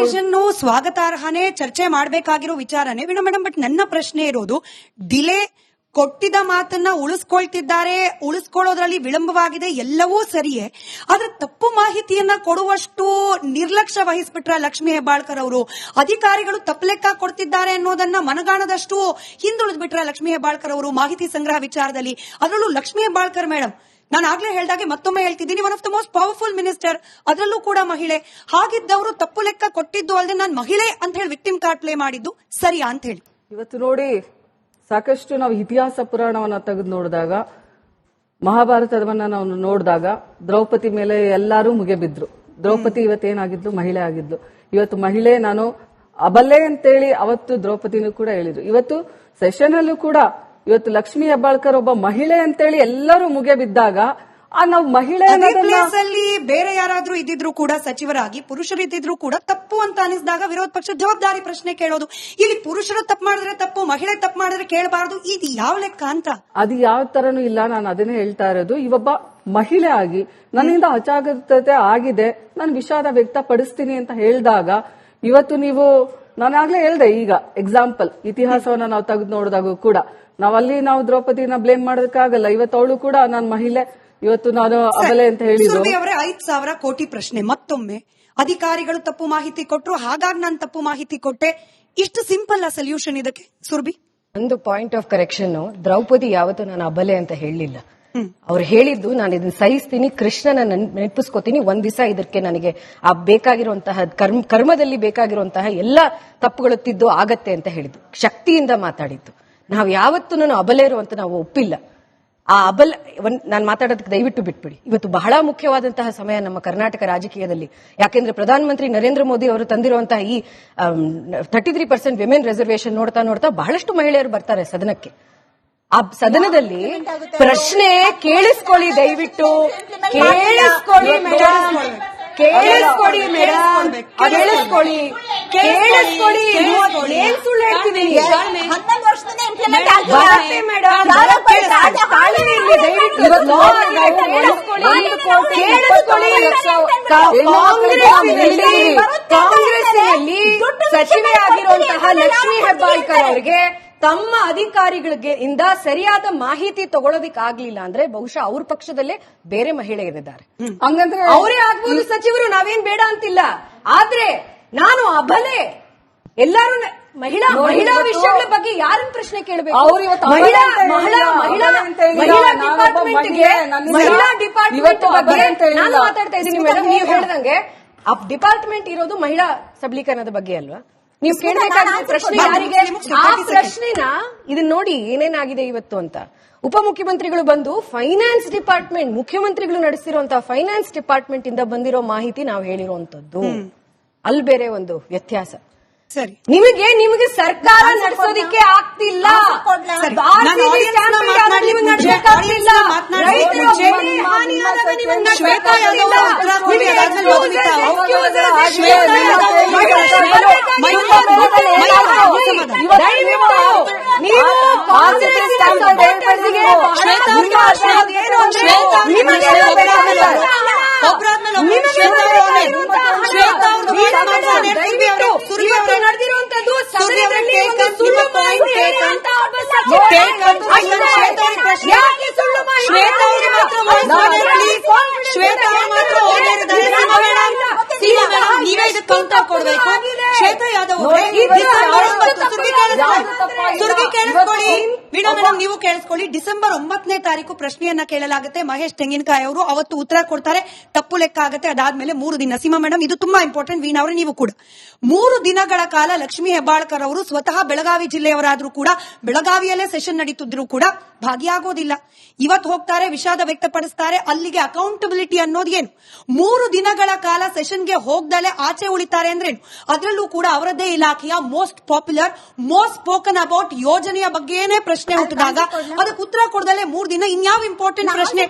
Comparison ಸ್ವಾಗತಾರ್ಹನೇ ಚರ್ಚೆ ಮಾಡಬೇಕಾಗಿರೋ ವಿಚಾರನೇ. ವೀಣಾ ಮೇಡಮ್ ಬಟ್ ನನ್ನ ಪ್ರಶ್ನೆ ಇರೋದು ಡಿಲೇ ಕೊಟ್ಟಿದ್ದ ಮಾತನ್ನ ಉಳಿಸ್ಕೊಳ್ತಿದ್ದಾರೆ, ಉಳಿಸ್ಕೊಳ್ಳೋದ್ರಲ್ಲಿ ವಿಳಂಬವಾಗಿದೆ, ಎಲ್ಲವೂ ಸರಿಯೇ. ಆದ್ರೆ ತಪ್ಪು ಮಾಹಿತಿಯನ್ನ ಕೊಡುವಷ್ಟು ನಿರ್ಲಕ್ಷ್ಯ ವಹಿಸ್ಬಿಟ್ರ ಲಕ್ಷ್ಮೀ ಹೆಬ್ಬಾಳ್ಕರ್ ಅವರು. ಅಧಿಕಾರಿಗಳು ತಪ್ಪು ಲೆಕ್ಕ ಕೊಡ್ತಿದ್ದಾರೆ ಅನ್ನೋದನ್ನ ಮನಗಾಣದಷ್ಟು ಹಿಂದುಳಿದ್ಬಿಟ್ರ ಲಕ್ಷ್ಮೀ ಹೆಬ್ಬಾಳ್ಕರ್ ಅವರು ಮಾಹಿತಿ ಸಂಗ್ರಹ ವಿಚಾರದಲ್ಲಿ. ಅದರಲ್ಲೂ ಲಕ್ಷ್ಮೀ ಹೆಬ್ಬಾಳ್ಕರ್ ಮೇಡಮ್ ನಾನು ಆಗ್ಲೇ ಹೇಳ್ದಾಗೆ ಮತ್ತೊಮ್ಮೆ ಹೇಳ್ತಿದ್ದೀನಿ. One of the most powerful minister ಅದರಲ್ಲೂ ಕೂಡ ಮಹಿಳೆ. ಹಾಗಿದ್ದವರು ತಪ್ಪು ಲೆಕ್ಕ ಕೊಟ್ಟಿದ್ದು ಅಲ್ಲದೆ ನಾನು ಮಹಿಳೆ ಅಂತ ಹೇಳಿ ವಿಕ್ಟಿಮ್ ಕಾರ್ಡ್ ಪ್ಲೇ ಮಾಡಿದ್ದು ಸರಿಯಾ ಅಂತ ಹೇಳಿ. ಇವತ್ತು ನೋಡಿ, ಸಾಕಷ್ಟು ನಾವು ಇತಿಹಾಸ ಪುರಾಣವನ್ನ ತೆಗೆದು ನೋಡಿದಾಗ, ಮಹಾಭಾರತವನ್ನ ನಾವು ನೋಡಿದಾಗ, ದ್ರೌಪದಿ ಮೇಲೆ ಎಲ್ಲರೂ ಮುಗಿಬಿದ್ರು. ದ್ರೌಪದಿ ಇವತ್ತೇನಾಗಿದ್ಲು ಮಹಿಳೆ ಆಗಿದ್ಲು. ಇವತ್ತು ಮಹಿಳೆ, ನಾನು ಅಬಲೆ ಅಂತೇಳಿ ಅವತ್ತು ದ್ರೌಪದಿನೂ ಕೂಡ ಹೇಳಿದ್ರು. ಇವತ್ತು ಸೆಷನ್ ಅಲ್ಲೂ ಕೂಡ ಇವತ್ತು ಲಕ್ಷ್ಮಿ ಹೆಬ್ಬಾಳ್ಕರ್ ಒಬ್ಬ ಮಹಿಳೆ ಅಂತೇಳಿ ಎಲ್ಲರೂ ಮುಗೆ ಬಿದ್ದಾಗ ಆ ನಾವು ಮಹಿಳೆ ಅಲ್ಲಿ ಬೇರೆ ಯಾರಾದ್ರೂ ಇದ್ದಿದ್ರು ಕೂಡ ಸಚಿವರಾಗಿ ಪುರುಷರು ಇದ್ದಿದ್ರು ಕೂಡ ತಪ್ಪು ಅಂತ ಅನಿಸಿದಾಗ ವಿರೋಧ ಪಕ್ಷ ಜವಾಬ್ದಾರಿ ಪ್ರಶ್ನೆ ಕೇಳೋದು. ಇಲ್ಲಿ ಪುರುಷರು ತಪ್ಪು ಮಾಡಿದ್ರೆ ತಪ್ಪು ಮಹಿಳೆ ತಪ್ಪು ಮಾಡಿದ್ರೆ ಕೇಳಬಾರದು ಇದು ಯಾವ ಲೆಕ್ಕ ಅಂತ? ಅದು ಯಾವ ತರನು ಇಲ್ಲ ನಾನು ಅದನ್ನೇ ಹೇಳ್ತಾ ಇರೋದು. ಇವೊಬ್ಬ ಮಹಿಳೆ ಆಗಿ ನನ್ನಿಂದ ಅಜಾಗರೂಕತೆ ಆಗಿದೆ ನಾನು ವಿಷಾದ ವ್ಯಕ್ತಪಡಿಸ್ತೀನಿ ಅಂತ ಹೇಳಿದಾಗ ಇವತ್ತು ನೀವು ನಾನಾಗ್ಲೇ ಹೇಳ್ದೆ ಈಗ ಎಕ್ಸಾಂಪಲ್ ಇತಿಹಾಸವನ್ನ ನಾವು ತೆಗೆದು ನೋಡಿದಾಗ ಕೂಡ. ನಾವಲ್ಲಿ ನಾವು ದ್ರೌಪದಿನ ಬ್ಲೇಮ್ ಮಾಡೋದಕ್ಕಾಗಲ್ಲ. ಇವತ್ತು ಅವಳು ಕೂಡ ನಾನು ಮಹಿಳೆ. ಇವತ್ತು ನಾನು ಅಬಲೆ ಅಂತ ಹೇಳಿದ್ರು ಐದು ಅವರೇ ಐದ್ ಸಾವಿರ ಕೋಟಿ ಪ್ರಶ್ನೆ. ಮತ್ತೊಮ್ಮೆ. ಅಧಿಕಾರಿಗಳು ತಪ್ಪು ಮಾಹಿತಿ ಕೊಟ್ಟರು ಹಾಗಾಗಿ ನಾನು ತಪ್ಪು ಮಾಹಿತಿ ಕೊಟ್ಟೆ. ಇಷ್ಟು ಸಿಂಪಲ್ ಆ ಸೊಲ್ಯೂಷನ್ ಇದಕ್ಕೆ ಸುರ್ಬಿ ಒಂದು ಪಾಯಿಂಟ್ ಆಫ್ ಕರೆಕ್ಷನ್ ದ್ರೌಪದಿ ಯಾವತ್ತೂ ನಾನು ಅಬಲೆ ಅಂತ ಹೇಳಲಿಲ್ಲ ಅವ್ರು ಹೇಳಿದ್ದು ನಾನು ಇದನ್ನ ಸಹಿಸ್ತೀನಿ ಕೃಷ್ಣನ ನನ್- ನೆನಪಿಸ್ಕೋತೀನಿ ಒಂದ್ ದಿವಸ ಇದಕ್ಕೆ ನನಗೆ ಆ ಬೇಕಾಗಿರುವಂತಹ ಕರ್ಮ ಕರ್ಮದಲ್ಲಿ ಬೇಕಾಗಿರುವಂತಹ ಎಲ್ಲ ತಪ್ಪುಗಳು ತಿದ್ದು ಆಗತ್ತೆ ಅಂತ ಹೇಳಿದ್ದು. ಶಕ್ತಿಯಿಂದ ಮಾತಾಡಿದ್ದು. ನಾವು ಯಾವತ್ತೂ ನಾನು ಅಬಲೇರು ಅಂತ ನಾವು ಒಪ್ಪಿಲ್ಲ. ಆ ಅಬಲ ನಾನು ಮಾತಾಡೋದಕ್ಕೆ ದಯವಿಟ್ಟು ಬಿಟ್ಬಿಡಿ. ಇವತ್ತು ಬಹಳ ಮುಖ್ಯವಾದಂತಹ ಸಮಯ ನಮ್ಮ ಕರ್ನಾಟಕ ರಾಜಕೀಯದಲ್ಲಿ. ಯಾಕೆಂದ್ರೆ ಪ್ರಧಾನಮಂತ್ರಿ ನರೇಂದ್ರ ಮೋದಿ ಅವರು ತಂದಿರುವಂತಹ ಈ thirty three percent women reservation ನೋಡ್ತಾ ನೋಡ್ತಾ ಬಹಳಷ್ಟು ಮಹಿಳೆಯರು ಬರ್ತಾರೆ ಸದನಕ್ಕೆ. ಆ ಸದನದಲ್ಲಿ ಪ್ರಶ್ನೆ ಕೇಳಿಸ್ಕೊಳ್ಳಿ ದಯವಿಟ್ಟು. ಕೇಳಿಸ್ಕೊಳ್ಳಿ ಮೇಡಮ್ ಕೇಳಿಸ್ಕೊಳ್ಳಿ ಮೇಡಮ್ ಕೇಳಿಸ್ಕೊಳ್ಳಿ. ಕೇಳಿಸ್ಕೊಳ್ಳಿ. ಏನ್ ಸುಳ್ಳು ಹೇಳ್ತಿದ್ದೀನಿ ಕಾಂಗ್ರೆಸ್ಸಿನಲ್ಲಿ ಸಚಿವೆ ಆಗಿರುವಂತಹ ಲಕ್ಷ್ಮಿ ಹೆಬ್ಬಾಳ್ಕರ್ ಅವರಿಗೆ ತಮ್ಮ ಅಧಿಕಾರಿಗಳಿಗೆ ಇಂದ ಸರಿಯಾದ ಮಾಹಿತಿ ಆಗ್ಲಿಲ್ಲ ಅಂದ್ರೆ ಬಹುಶಃ ಅವ್ರ ಪಕ್ಷದಲ್ಲೇ ಬೇರೆ ಮಹಿಳೆಯರಿದ್ದಾರೆ. ಹಂಗಂದ್ರೆ ಅವರೇ ಆಗ್ಬೋದು ಸಚಿವರು ನಾವೇನ್ ಬೇಡ ಅಂತಿಲ್ಲ. ಆದ್ರೆ ನಾನು ಅಬಲೆ. ಎಲ್ಲಾರು ಮಹಿಳಾ ಮಹಿಳಾ ವಿಷಯಗಳ ಬಗ್ಗೆ ಯಾರನ್ನ ಪ್ರಶ್ನೆ ಕೇಳಬೇಕು? ಅವ್ರು ಇವತ್ತು ಮಹಿಳಾ ಮಹಿಳಾ ಮಹಿಳಾ ಮಹಿಳಾ ಡಿಪಾರ್ಟ್ಮೆಂಟ್ಗೆ ಮಹಿಳಾ ಡಿಪಾರ್ಟ್ಮೆಂಟ್ ಬಗ್ಗೆ ನಾನು ಮಾತಾಡ್ತಾ ಇದ್ದೀನಿ ಮೇಡಮ್ ನೀವು ಹೇಳ್ದಂಗೆ ಆ ಡಿಪಾರ್ಟ್ಮೆಂಟ್ ಇರೋದು ಮಹಿಳಾ ಸಬಲೀಕರಣದ ಬಗ್ಗೆ ಅಲ್ವಾ? ನೀವು ಕೇಳಬೇಕಾದ ಪ್ರಶ್ನೆ ಯಾರಿಗೆ? ಆ 30 seconds. ಪ್ರಶ್ನೆನ ಇದನ್ನ ನೋಡಿ ಏನೇನಾಗಿದೆ ಇವತ್ತು ಅಂತ. ಉಪಮುಖ್ಯಮಂತ್ರಿಗಳು ಬಂದು ಫೈನಾನ್ಸ್ ಡಿಪಾರ್ಟ್ಮೆಂಟ್ ಮುಖ್ಯಮಂತ್ರಿಗಳು ನಡೆಸಿರುವಂತಹ ಫೈನಾನ್ಸ್ ಡಿಪಾರ್ಟ್ಮೆಂಟ್ ಇಂದ ಬಂದಿರೋ ಮಾಹಿತಿ ನಾವು ಹೇಳಿರುವಂತದ್ದು ಅಲ್ಲಿ ಬೇರೆ ಒಂದು ವ್ಯತ್ಯಾಸ. ಸರಿ ನಿಮಗೆ ನಿಮಗೆ ಸರ್ಕಾರ ನಡೆಸೋದಿಕ್ಕೆ ಆಗ್ತಿಲ್ಲ ನಿಮಗೆ ಮುಂಚೆ, ನಡ್ಸಕ್ಕಾಗ್ತಿಲ್ಲ. audience ನ ಮಾತನಾಡ್ಲಿಕ್ಕೆ ರೈತರ ಮುಂಚೆ ಬೆಳೆ ಹಾನಿಯಾದಾಗ ನಿಮಗೆ ಶ್ವೇತಾ ಯಾದವ್ ನಡ್ಸಕ್ಕಾಗ್ತಿಲ್ಲ. ಉತ್ತರ ಕೊಡಿ, ನಿಮಗೆ ಅದಾದ್ಮೇಲೆ excuses, ಹೋಗ್ಬಿಡ್ತಾ. excuses, Shweta Yadav excuses. ಮಹಿಳಾ ಮಹಿಳಾ ಮಹಿಳಾ ಮಹಿಳಾ ಮಹಿಳಾ ಮಹಿಳಾ ದಯವಿಟ್ಟು ನೀವು ಕಾಂಗ್ರೆಸ್ supportersಗೆ ಶ್ವೇತಾ ನಿಮ್ಮ ಅವ್ರಿಗೆ ಏನು ಅಂದ್ರೆ ಶ್ವೇತಾ ಅವ್ರಿಗೆ ನಿಮಗೆ ಶ್ವೇತಾ ಬೇಡ ಅವ್ರಿಗೆ ಅಂತ. ಒಬ್ರಾದ್ಮೇಲೆ ಒಬ್ರು ನಿಮಗೆ ಶ್ವೇತಾ ಬೇಡ ಅವ್ರೇ. ಇರುವಂತಹ ಶ್ವೇತಾ ಅವ್ರದ್ದು ನೀವು ಮಾತು ಮಾತಾಡಿ, ಸುರ್ಭಿ ಅವರೇ, ದಯವಿಟ್ಟು ಸುರ್ಭಿ ಇವತ್ತು ಅವರೇ. ನಡೆದಿರುವಂತದ್ದು ಸುರ್ಭಿ ಅವರೇ, ಸದನದಲ್ಲಿ take ಒಂದು up ಸುಳ್ಳು ನಿಮ್ಮ point, ಮಾಹಿತಿ take up. ಅಂತ ಒಬ್ಬ ಸಚಿವ Take up ಅಷ್ಟೇ. ಶ್ವೇತಾ ಅವ್ರಿಗೆ ಪ್ರಶ್ನೆ. ಯಾಕೆ ಸುಳ್ಳು ಮಾಹಿತಿ ಶ್ವೇತಾ ಅವ್ರಿಗೆ ಮಾತ್ರ voice ಮಾಡಿ, please. ಶ್ವೇತಾ ಅವ್ರು ಮಾತ್ರ ಓದಿದ್ದಾರೆ. ಸೀಮಾ ಮೇಡಮ್, ಸೀಮಾ ಮೇಡಮ್, ನೀವೇ ಇದಕ್ಕೆ ಕೌಂಟರ್ ಕೊಡ್ಬೇಕು ಶ್ವೇತಾ ಯಾದವ್ ಅವರೇ, ನೋಡಿ, ಡಿಸೆಂಬರ್ ಯಾವ್ದು ಒಂಬತ್ತು, ಸುರ್ಭಿ ಕೇಳಿಸ್ಕೊಳ್ಳಿ. ವೀಣಾ ಮೇಡಮ್ ನೀವು ಕೇಳಿಸ್ಕೊಳ್ಳಿ. ಡಿಸೆಂಬರ್ ಒಂಬತ್ತನೇ ತಾರೀಕು ಪ್ರಶ್ನೆಯನ್ನ ಕೇಳಲಾಗುತ್ತೆ. ಮಹೇಶ್ ತೆಂಗಿನಕಾಯಿ ಅವರು ಅವತ್ತು ಉತ್ತರ ಕೊಡ್ತಾರೆ. ತಪ್ಪು ಲೆಕ್ಕ ಆಗುತ್ತೆ. ಅದಾದ್ಮೇಲೆ ಮೂರು ದಿನ. ಸೀಮಾ ಮೇಡಮ್ ಇದು ತುಂಬಾ ಇಂಪಾರ್ಟೆಂಟ್ ವೀಣಾ ಅವರೇ ನೀವು ಕೂಡ. ಮೂರು ದಿನಗಳ ಕಾಲ ಲಕ್ಷ್ಮಿ ಹೆಬ್ಬಾಳ್ಕರ್ ಅವರು ಸ್ವತಃ ಬೆಳಗಾವಿ ಜಿಲ್ಲೆಯವರಾದ್ರೂ ಕೂಡ ಬೆಳಗಾವಿಯಲ್ಲೇ ಸೆಷನ್ ನಡೀತಿದ್ರು ಕೂಡ ಭಾಗಿಯಾಗೋದಿಲ್ಲ. ಇವತ್ತು ಹೋಗ್ತಾರೆ ವಿಷಾದ ವ್ಯಕ್ತಪಡಿಸ್ತಾರೆ. ಅಲ್ಲಿಗೆ ಅಕೌಂಟಬಿಲಿಟಿ ಅನ್ನೋದು ಏನು? ಮೂರು ದಿನಗಳ ಕಾಲ ಸೆಷನ್ಗೆ ಹೋಗ್ದಲೇ ಆಚೆ ಉಳಿತಾರೆ ಅಂದ್ರೇನು ಅದರಲ್ಲೂ ಕೂಡ ಅವರದ್ದೇ ಇಲಾಖೆಯ most popular most spoken about ಯೋಜನೆಯ ಬಗ್ಗೆನೇ ಪ್ರಶ್ನೆ. ಹುಟ್ಟಿದಾಗ ಅದಕ್ಕೆ ಉತ್ತರ ಕೊಡದಲ್ಲೇ ಮೂರ್ ದಿನ ಇನ್ಯಾವ ಇಂಪಾರ್ಟೆಂಟ್ ಪ್ರಶ್ನೆ?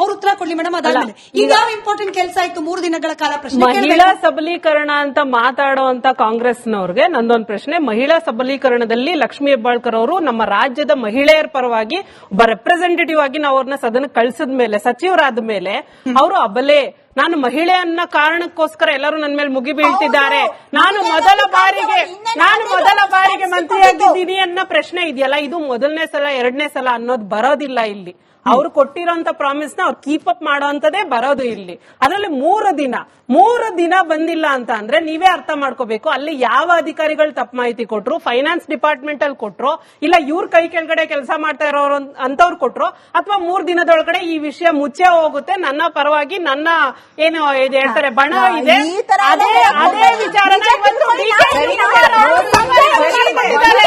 ಅವ್ರು ಉತ್ತರ ಕೊಡ್ಲಿ ಮೇಡಮ್ ಅದಾದ್ಮೇಲೆ. ಇನ್ಯಾವ ಇಂಪಾರ್ಟೆಂಟ್ ಕೆಲಸ ಆಯ್ತು ಮೂರು ದಿನಗಳ ಕಾಲ ಪ್ರಶ್ನೆ? ಮಹಿಳಾ ಸಬಲೀಕರಣ ಅಂತ ಮಾತಾಡುವಂತ ಕಾಂಗ್ರೆಸ್ನವ್ರಿಗೆ ನಂದೊಂದು ಪ್ರಶ್ನೆ. ಮಹಿಳಾ ಸಬಲೀಕರಣದಲ್ಲಿ ಲಕ್ಷ್ಮೀ ಹೆಬ್ಬಾಳ್ಕರ್ ಅವರು ನಮ್ಮ ರಾಜ್ಯದ ಮಹಿಳೆಯರ ಪರವಾಗಿ ಒಬ್ಬ ರೆಪ್ರೆಸೆಂಟೇಟಿವ್ ಆಗಿ ನಾವು ಅವ್ರನ್ನ ಸದನ ಕಳಿಸಿದ ಮೇಲೆ ಸಚಿವರಾದ ಮೇಲೆ ಅವರು ಅಬಲೆ ನಾನು ಮಹಿಳೆ ಅನ್ನೋ ಕಾರಣಕ್ಕೋಸ್ಕರ ಎಲ್ಲರೂ ನನ್ನ ಮೇಲೆ ಮುಗಿ ಬೀಳ್ತಿದ್ದಾರೆ. ನಾನು ಮೊದಲ ಬಾರಿಗೆ ನಾನು ಮೊದಲ ಬಾರಿಗೆ ಮಂತ್ರಿಯಾಗಿದ್ದೀನಿ ಅನ್ನೋ ಪ್ರಶ್ನೆ ಇದೆಯಲ್ಲ ಇದು ಮೊದಲನೇ ಸಲ ಎರಡನೇ ಸಲ ಅನ್ನೋದು ಬರೋದಿಲ್ಲ ಇಲ್ಲಿ. ಅವ್ರು ಕೊಟ್ಟಿರೋಂತ ಪ್ರಾಮಿಸ್ನ ಅವ್ರು ಕೀಪ್ ಅಪ್ ಮಾಡೋಂಥದ್ದೇ ಬರೋದು ಇಲ್ಲಿ. ಅದರಲ್ಲಿ ಮೂರು ದಿನ ಮೂರು ದಿನ ಬಂದಿಲ್ಲ ಅಂತ ಅಂದ್ರೆ ನೀವೇ ಅರ್ಥ ಮಾಡ್ಕೋಬೇಕು. ಅಲ್ಲಿ ಯಾವ ಅಧಿಕಾರಿಗಳು ತಪ್ಪು ಮಾಹಿತಿ ಕೊಟ್ರು ಫೈನಾನ್ಸ್ ಡಿಪಾರ್ಟ್ಮೆಂಟ್ ಅಲ್ಲಿ ಕೊಟ್ರು ಇಲ್ಲ ಇವ್ರ ಕೈ ಕೆಳಗಡೆ ಕೆಲಸ ಮಾಡ್ತಾ ಇರೋರು ಅಂತವ್ರು ಕೊಟ್ರು ಅಥವಾ ಮೂರ್ ದಿನದೊಳಗಡೆ ಈ ವಿಷಯ ಮುಚ್ಚೆ ಹೋಗುತ್ತೆ ನನ್ನ ಪರವಾಗಿ ನನ್ನ ಏನು ಇದು ಹೇಳ್ತಾರೆ ಬಣ ಇದೆ. ಅದೇ ವಿಚಾರನ ಇವತ್ತು ಡಿ ಕೆ ಶಿವಕುಮಾರ್ ಅವರು ಮಾತಾಡ್ತಿದ್ದಾರೆ.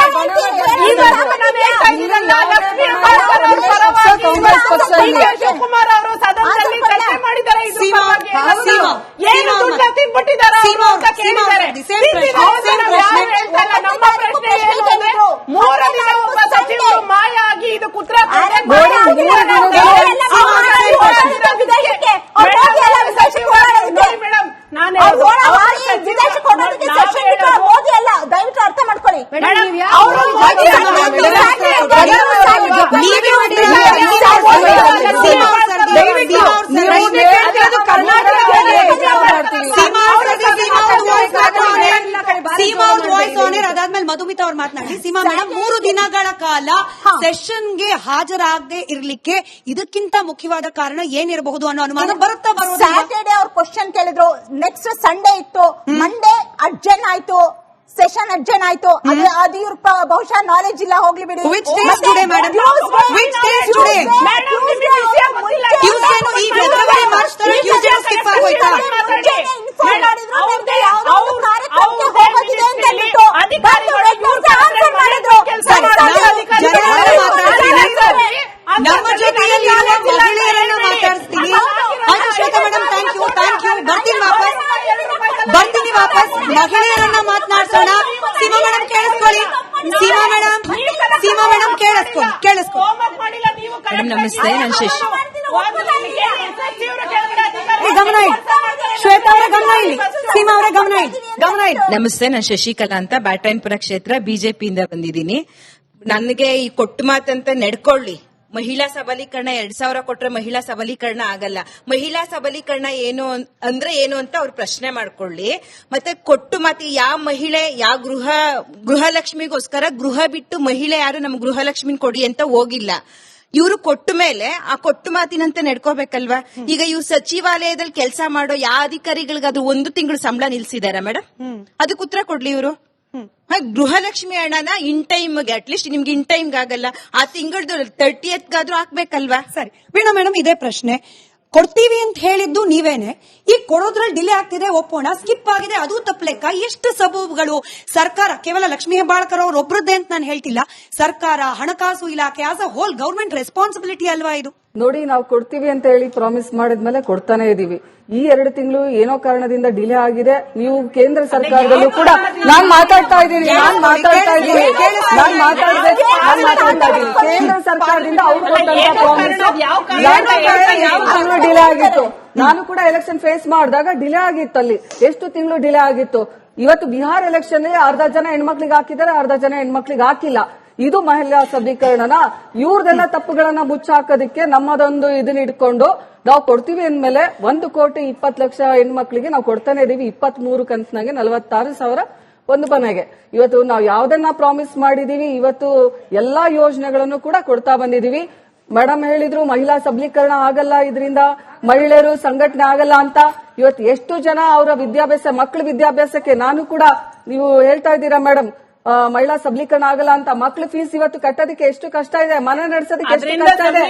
ಇವತ್ತು ನಾನು ಹೇಳ್ತಾ ಇದ್ದೀನಲ್ಲ, ಲಕ್ಷ್ಮೀ ಹೆಬ್ಬಾಳ್ಕರ್ ಅವ್ರ ಪರವಾಗಿ ಕಾಂಗ್ರೆಸ್ ಪಕ್ಷ ಡಿ ಕೆ ಶಿವಕುಮಾರ್ ಅವರು ಸದನದಲ್ಲಿ ಚರ್ಚೆ ಮಾಡಿದ್ದಾರೆ ಇದ್ರ ಸೀಮಾ, ಪರವಾಗಿ. ಸೀಮಾ, ಏನು ಸೀಮಾ ದುಡ್ಡ ತಿನ್ಬಿಟ್ಟಿದ್ದಾರೆ ಅವರು ಸೀಮಾ, ಅಂತ ಕೇಳಿದ್ದಾರೆ ಸೀಮಾ, same ಪ್ರಶ್ನೆ, ತಿಂದಿದ್ದಾರೆ same ಅಂತ ಪ್ರಶ್ನೆ. ಯಾರು ಹೇಳ್ತಾ ಇಲ್ಲ. ನಮ್ಮ ಪ್ರಶ್ನೆ ಏನು ಅಂದ್ರೆ ಮೂರು ದಿನ ಒಬ್ಬ ಸಚಿವರು ಮಾಯ ಆಗಿ ಇದು ಕುತ್ರ ಅರೆ, ನೋಡಿ, ಮಾಯ ಮೂರು ದಿನದಲ್ಲಿ ಬೇರೆಲ್ಲ ನಾವು ಮಾಡಿದ್ದೀವಿ ವಿದೇಶಕ್ಕೆ. ಅವ್ರು ಹೋಗಿ ಎಲ್ಲ ವಿದೇಶಕ್ಕೆ ಓಡಾಡಿದ್ರು. ಮೇಡಮ್ ನಾನು ಅವ್ರು ಓಡ ಮಾಡಿ ವಿದೇಶಕ್ಕೆ ಓಡೋದಕ್ಕೆ ಸೆಕ್ಷನ್ ಬಿಟ್ಟು ಅವ್ರು ಮೋದಿ ಅಲ್ಲ ದಯವಿಟ್ಟು ಅರ್ಥ ಮಾಡ್ಕೊಳ್ಳಿ ಅವರು ಮೋದಿ ಅಲ್ಲ, ನೀವೇ ಹೊಡ್ತೀರಾ? ಸೀಮಾ ಅವ್ರ ಸರ್, ದಯವಿಟ್ಟು ಸೀಮಾ ಅವ್ರ ಸರ್, ಪ್ರಶ್ನೆ ಕೇಳ್ತಿರೋದು ಕರ್ನಾಟಕದಲ್ಲಿ. ಸೀಮಾ ಅವ್ರ ಸರ್, ಸೀಮಾ ಅವ್ರ voice ಹಾಕೋನೆ. ಸೀಮಾ ಅವ್ರ ವಾಯ್ಸ್ ಆನರ್ ಅದಾದ್ಮೇಲೆ ಮಧುಮಿತಾ ಅವ್ರು ಮಾತನಾಡಿ ಸೀಮಾ ಮೇಡಮ್ ಮೂರು ದಿನಗಳ ಕಾಲ ಸೆಷನ್ಗೆ ಹಾಜರಾಗದೆ ಇರ್ಲಿಕ್ಕೆ ಇದಕ್ಕಿಂತ ಮುಖ್ಯವಾದ ಕಾರಣ ಏನಿರಬಹುದು ಅನ್ನೋ ಅನುಮಾನ ಬರುತ್ತಾ ಬರೋದು ಸ್ಯಾಟರ್ಡೆ ಅವ್ರು ಕ್ವಶನ್ ಕೇಳಿದ್ರು ನೆಕ್ಸ್ಟ್ ಸಂಡೇ ಇತ್ತು ಮಂಡೇ ಅಡ್ಜನ್ ಆಯ್ತು ಸೆಷನ್ ಅಡ್ಜನ್ ಆಯ್ತು ಅದು ಅದು ಇವ್ರ ಪ- ಬಹುಶಃ ನಾಲೆಜ್ ಇಲ್ಲ ಹೋಗ್ಲಿ ಬಿಡಿ. Today, madam? Tuesday, Which days today? Tuesday, Tuesday ಅವ್ರು ಮುಂಚೆ Tuesday ನು ಈ February, March ತರ Tuesday ನು skip ಆಗೋಯ್ತಾ? ಮುಂಚೆನೆ inform ಮಾಡಿದ್ರು, ಅವ್ರದ್ದೇ- ನಿಮ್ಗೆ ಯಾವುದೋ ಒಂದು ಅವ್ರ- ಕಾರ್ಯಕ್ರಮಕ್ಕೆ ಅವ್ರದ್ದೇ ಹೋಗೋದಿದೆ ಅಂತ ministry ಹೇಳ್ಬಿಟ್ಟು ಅಧಿಕಾರಿಗಳು ಬಂದು ಇವ್ರ answer ಮಾಡಿದ್ರು. ಕೆಲ್ಸ ಸರಿ, ಮಾಡ್ತಾರೆ. ನಾವು ಜನರನ್ನ ಮಾತಾಡ್ತೀನಿ. ಅದು ನಮ್ಮ ಅದಕ್ಕೆ ಜೊತೆಯಲ್ಲಿ ನಾನು ಇರುವ ಇಲ್ಲ ಮಹಿಳೆಯರನ್ನ ಅಂತ ಹೇಳಿ. ಮಾತಾಡ್ತೀನಿ Anushweta madam thank you thank you ಬರ್ತೀನಿ ವಾಪಸ್ ಬರ್ತೀನಿ ವಾಪಸ್ ಮಹಿಳೆಯರನ್ನ ಮಾತನಾಡ್ಸೋಣ. ಸೀಮಾ ಮೇಡಮ್ ಕೇಳಿಸ್ಕೊಳ್ಳಿ. ಸೀಮಾ ಮೇಡಮ್ ಸೀಮಾ ಮೇಡಮ್ ನೀವು ಮೇಡಮ್, ನಮಸ್ತೆ, ನಾನು ಶಶಿ. ಗಮನ ಶ್ವೇತಾ ಅವರ ಗಮನ ಇಲ್ಲಿ ಸೀಮಾ ಅವರ ಗಮನ ಇಲ್ಲಿ ಗಮನ ಇಲ್ಲಿ ನಮಸ್ತೆ ನಾನು ಶಶಿಕಲಾ ಅಂತ ಬ್ಯಾಟರಾಯನ್ಪುರ ಕ್ಷೇತ್ರ ಬಿಜೆಪಿಯಿಂದ ಬಂದಿದ್ದೀನಿ. ನನಗೆ ಈ ಕೊಟ್ಟು ಮಾತಂತ ನಡ್ಕೊಳ್ಳಿ. ಮಹಿಳಾ ಸಬಲೀಕರಣ ಎರಡ್ ಸಾವಿರ ಕೊಟ್ರೆ ಮಹಿಳಾ ಸಬಲೀಕರಣ ಆಗಲ್ಲ. ಮಹಿಳಾ ಸಬಲೀಕರಣ ಏನು ಅಂದ್ರೆ ಏನು ಅಂತ ಅವ್ರು ಪ್ರಶ್ನೆ ಮಾಡ್ಕೊಳ್ಳಿ. ಮತ್ತೆ ಕೊಟ್ಟು ಮಾತಿ ಯಾವ ಮಹಿಳೆ ಯಾವ ಗೃಹ ಗೃಹಲಕ್ಷ್ಮಿಗೋಸ್ಕರ ಗೃಹ ಬಿಟ್ಟು ಮಹಿಳೆ ಯಾರು ನಮ್ ಗೃಹಲಕ್ಷ್ಮಿನ ಕೊಡಿ ಅಂತ ಹೋಗಿಲ್ಲ. ಇವರು ಕೊಟ್ಟ ಮೇಲೆ ಆ ಕೊಟ್ಟು ಮಾತಿನಂತೆ ನಡ್ಕೋಬೇಕಲ್ವಾ? ಈಗ ಇವ್ರು ಸಚಿವಾಲಯದಲ್ಲಿ ಕೆಲಸ ಮಾಡೋ ಯಾವ ಅಧಿಕಾರಿಗಳಿಗೆ ಅದು ಒಂದು ತಿಂಗಳು ಸಂಬಳ ನಿಲ್ಸಿದಾರ ಮೇಡಮ್ ಅದಕ್ಕೆ ಉತ್ತರ ಕೊಡ್ಲಿ ಇವರು. ಗೃಹಲಕ್ಷ್ಮಿ ಹಣನ ಇನ್ ಟೈಮ್ಗೆ ಅಟ್ಲೀಸ್ಟ್ ನಿಮ್ಗೆ ಇನ್ ಟೈಮ್ಗೆ ಆಗಲ್ಲ. ಆ ತಿಂಗಳದ್ದು ತರ್ಟಿ ಎತ್ಗಾದ್ರೂ ಹಾಕ್ಬೇಕಲ್ವಾ? ಸರಿ. ವೀಣಾ ಮೇಡಮ್, ಇದೇ ಪ್ರಶ್ನೆ. ಕೊಡ್ತೀವಿ ಅಂತ ಹೇಳಿದ್ದು ನೀವೇನೆ. ಈ ಕೊಡೋದ್ರಲ್ಲಿ ಡಿಲೇ ಆಗ್ತಿದೆ ಒಪ್ಪೋಣ. ಸ್ಕಿಪ್ ಆಗಿದೆ ಅದು ತಪ್ಪಲೆಕ್ಕ ಎಷ್ಟು ಸಬೂಬುಗಳು? ಸರ್ಕಾರ ಕೇವಲ ಲಕ್ಷ್ಮೀ ಹೆಬ್ಬಾಳ್ಕರ್ ಅವ್ರ ಒಬ್ಬರದ್ದೇ ಅಂತ ನಾನು ಹೇಳ್ತಿಲ್ಲ. ಸರ್ಕಾರ ಹಣಕಾಸು ಇಲಾಖೆ as a whole government responsibility ಅಲ್ವಾ ಇದು? ನೋಡಿ ನಾವು ಕೊಡ್ತೀವಿ ಅಂತ ಹೇಳಿ ಪ್ರಾಮಿಸ್ ಮಾಡಿದ್ಮೇಲೆ ಕೊಡ್ತಾನೆ ಇದೀವಿ. ಈ ಎರಡು ತಿಂಗಳು ಏನೋ ಕಾರಣದಿಂದ ಡಿಲೇ ಆಗಿದೆ. ನೀವು ಕೇಂದ್ರ ಸರ್ಕಾರದಲ್ಲೂ ಕೂಡ ನಾನ್ ಮಾತಾಡ್ತಾ ಇದ್ದೀನಿ ನಾನ್ ಮಾತಾಡ್ತಾ ಇದ್ದೀನಿ. ನಾನ್ ಮಾತಾಡ್ಬೇಕು ನಾನ್ ಮಾತಾಡ್ತಾ ಇದ್ದೀನಿ. ಕೇಂದ್ರ ಸರ್ಕಾರದಿಂದ ಅವ್ರು ಕೊಟ್ಟಂತ ಪ್ರಾಮಿಸ್ ಡಿಲೇ ಆಗಿತ್ತು. ನಾನು ಕೂಡ ಎಲೆಕ್ಷನ್ ಫೇಸ್ ಮಾಡಿದಾಗ ಡಿಲೇ ಆಗಿತ್ತು ಅಲ್ಲಿ. ಎಷ್ಟು ತಿಂಗಳು ಡಿಲೇ ಆಗಿತ್ತು. ಇವತ್ತು ಬಿಹಾರ್ ಎಲೆಕ್ಷನ್ ಅರ್ಧ ಜನ ಹೆಣ್ಮಕ್ಳಿಗೆ ಹಾಕಿದ್ದಾರೆ ಅರ್ಧ ಜನ ಹೆಣ್ಮಕ್ಳಿಗೆ ಹಾಕಿಲ್ಲ. ಇದು ಮಹಿಳಾ ಸಬಲೀಕರಣನ ಇವ್ರದೆಲ್ಲ ತಪ್ಪುಗಳನ್ನ ಮುಚ್ಚಾಕೋದಕ್ಕೆ ನಮ್ಮದೊಂದು ಇದನ್ನ ಇಟ್ಕೊಂಡು ನಾವು ಕೊಡ್ತೀವಿ ಅಂದ್ಮೇಲೆ ಒಂದು ಕೋಟಿ ಇಪ್ಪತ್ತು ಲಕ್ಷ ಹೆಣ್ಮಕ್ಳಿಗೆ ನಾವು ಕೊಡ್ತಾನೆ ಇದೀವಿ. ಇಪ್ಪತ್ತ್ ಮೂರು ಕಂತಿನಾಗೆ ನಲವತ್ತಾರು ಸಾವಿರ ಒಂದು ಮನೆಗೆ. ಇವತ್ತು ನಾವು ಯಾವ್ದನ್ನ ಪ್ರಾಮಿಸ್ ಮಾಡಿದೀವಿ ಇವತ್ತು ಎಲ್ಲಾ ಯೋಜನೆಗಳನ್ನು ಕೂಡ ಕೊಡ್ತಾ ಬಂದಿದೀವಿ. ಮೇಡಮ್ ಹೇಳಿದ್ರು ಮಹಿಳಾ ಸಬಲೀಕರಣ ಆಗಲ್ಲ ಇದರಿಂದ ಮಹಿಳೆಯರು ಸಂಘಟನೆ ಆಗಲ್ಲ ಅಂತ. ಇವತ್ತು ಎಷ್ಟು ಜನ ಅವರ ವಿದ್ಯಾಭ್ಯಾಸ ಮಕ್ಕಳ ವಿದ್ಯಾಭ್ಯಾಸಕ್ಕೆ ನಾನು ಕೂಡ ನೀವು ಹೇಳ್ತಾ ಇದ್ದೀರಾ ಮೇಡಮ್ ಮಹಿಳಾ ಸಬಲೀಕರಣ ಆಗಲ್ಲ ಅಂತ. ಮಕ್ಳ ಫೀಸ್ ಇವತ್ತು ಕಟ್ಟೋದಕ್ಕೆ ಎಷ್ಟು ಕಷ್ಟ ಇದೆ ಮನೆ ನಡೆಸೋದಕ್ಕೆ ಎಷ್ಟು ಕಷ್ಟ ಇದೆ.